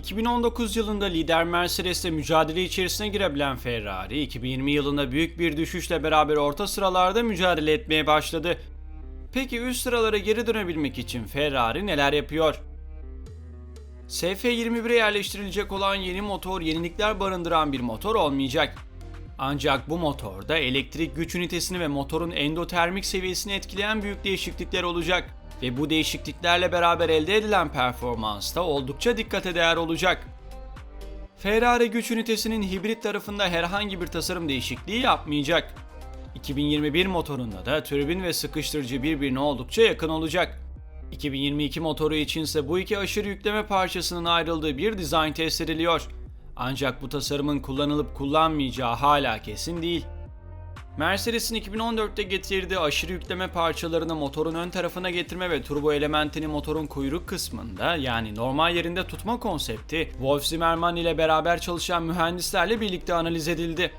2019 yılında lider Mercedes'le mücadele içerisine girebilen Ferrari, 2020 yılında büyük bir düşüşle beraber orta sıralarda mücadele etmeye başladı. Peki üst sıralara geri dönebilmek için Ferrari neler yapıyor? SF21'e yerleştirilecek olan yeni motor yenilikler barındıran bir motor olmayacak. Ancak bu motorda elektrik güç ünitesini ve motorun endotermik seviyesini etkileyen büyük değişiklikler olacak ve bu değişikliklerle beraber elde edilen performans da oldukça dikkate değer olacak. Ferrari güç ünitesinin hibrit tarafında herhangi bir tasarım değişikliği yapmayacak. 2021 motorunda da türbin ve sıkıştırıcı birbirine oldukça yakın olacak. 2022 motoru içinse bu iki aşırı yükleme parçasının ayrıldığı bir dizayn test ediliyor. Ancak bu tasarımın kullanılıp kullanmayacağı hala kesin değil. Mercedes'in 2014'te getirdiği aşırı yükleme parçalarını motorun ön tarafına getirme ve turbo elementini motorun kuyruk kısmında yani normal yerinde tutma konsepti Wolf Zimmermann ile beraber çalışan mühendislerle birlikte analiz edildi.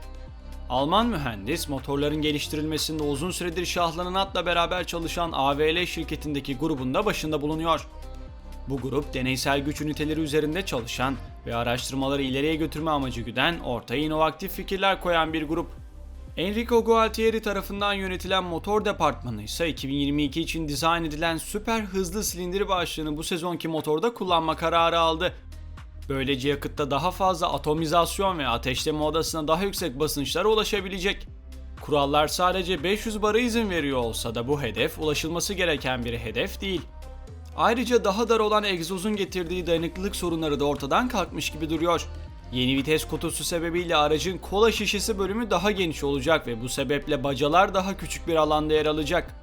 Alman mühendis motorların geliştirilmesinde uzun süredir şahlanan atla beraber çalışan AVL şirketindeki grubunda başında bulunuyor. Bu grup deneysel güç üniteleri üzerinde çalışan ve araştırmaları ileriye götürme amacı güden ortaya inovatif fikirler koyan bir grup. Enrico Gualtieri tarafından yönetilen motor departmanı ise 2022 için dizayn edilen süper hızlı silindir başlığını bu sezonki motorda kullanma kararı aldı. Böylece yakıtta daha fazla atomizasyon ve ateşleme odasına daha yüksek basınçlara ulaşabilecek. Kurallar sadece 500 bara izin veriyor olsa da bu hedef ulaşılması gereken bir hedef değil. Ayrıca daha dar olan egzozun getirdiği dayanıklılık sorunları da ortadan kalkmış gibi duruyor. Yeni vites kutusu sebebiyle aracın kola şişesi bölümü daha geniş olacak ve bu sebeple bacalar daha küçük bir alanda yer alacak.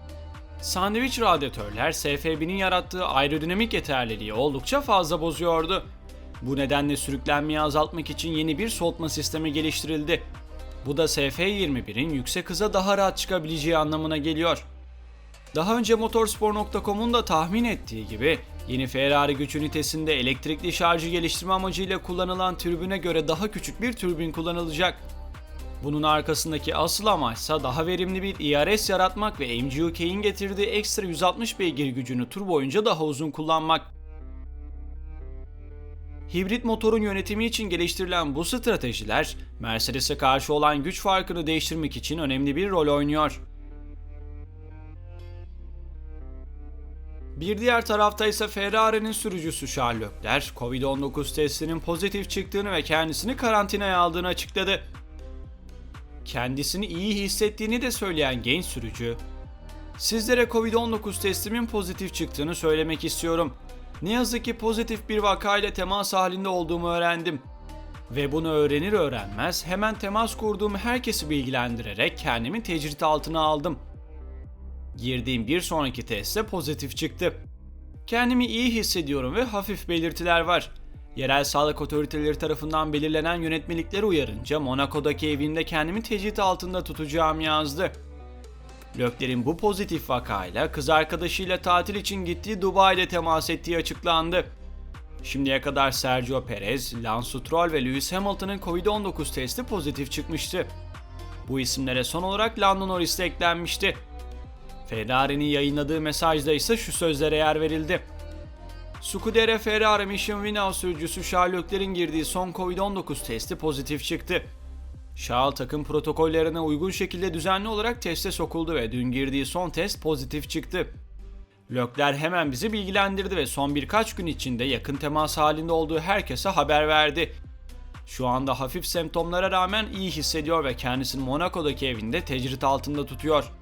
Sandviç radyatörler SF1000'in yarattığı aerodinamik yeterliliği oldukça fazla bozuyordu. Bu nedenle sürüklenmeyi azaltmak için yeni bir soğutma sistemi geliştirildi. Bu da SF21'in yüksek hıza daha rahat çıkabileceği anlamına geliyor. Daha önce motorspor.com'un da tahmin ettiği gibi yeni Ferrari güç ünitesinde elektrikli şarjı geliştirme amacıyla kullanılan türbüne göre daha küçük bir türbin kullanılacak. Bunun arkasındaki asıl amaçsa daha verimli bir IRS yaratmak ve MGU-K'in getirdiği ekstra 160 beygir gücünü tur boyunca daha uzun kullanmak. Hibrit motorun yönetimi için geliştirilen bu stratejiler, Mercedes'e karşı olan güç farkını değiştirmek için önemli bir rol oynuyor. Bir diğer tarafta ise Ferrari'nin sürücüsü Charles Leclerc, Covid-19 testinin pozitif çıktığını ve kendisini karantinaya aldığını açıkladı. Kendisini iyi hissettiğini de söyleyen genç sürücü, Sizlere Covid-19 testimin pozitif çıktığını söylemek istiyorum. Ne yazık ki pozitif bir vakayla temas halinde olduğumu öğrendim. Ve bunu öğrenir öğrenmez hemen temas kurduğum herkesi bilgilendirerek kendimi tecrit altına aldım. Girdiğim bir sonraki testte pozitif çıktı. Kendimi iyi hissediyorum ve hafif belirtiler var. Yerel sağlık otoriteleri tarafından belirlenen yönetmelikleri uyarınca Monaco'daki evinde kendimi tecrit altında tutacağım yazdı. Lökler'in bu pozitif vakayla kız arkadaşıyla tatil için gittiği Dubai'de temas ettiği açıklandı. Şimdiye kadar Sergio Perez, Lance Stroll ve Lewis Hamilton'ın Covid-19 testi pozitif çıkmıştı. Bu isimlere son olarak Lando Norris de eklenmişti. Ferrari'nin yayınladığı mesajda ise şu sözlere yer verildi. Scudere Ferrari Mission Winnow sürücüsü Charles Leclerc'in girdiği son Covid-19 testi pozitif çıktı. Charles takım protokollerine uygun şekilde düzenli olarak teste sokuldu ve dün girdiği son test pozitif çıktı. Leclerc hemen bizi bilgilendirdi ve son birkaç gün içinde yakın temas halinde olduğu herkese haber verdi. Şu anda hafif semptomlara rağmen iyi hissediyor ve kendisini Monaco'daki evinde tecrit altında tutuyor.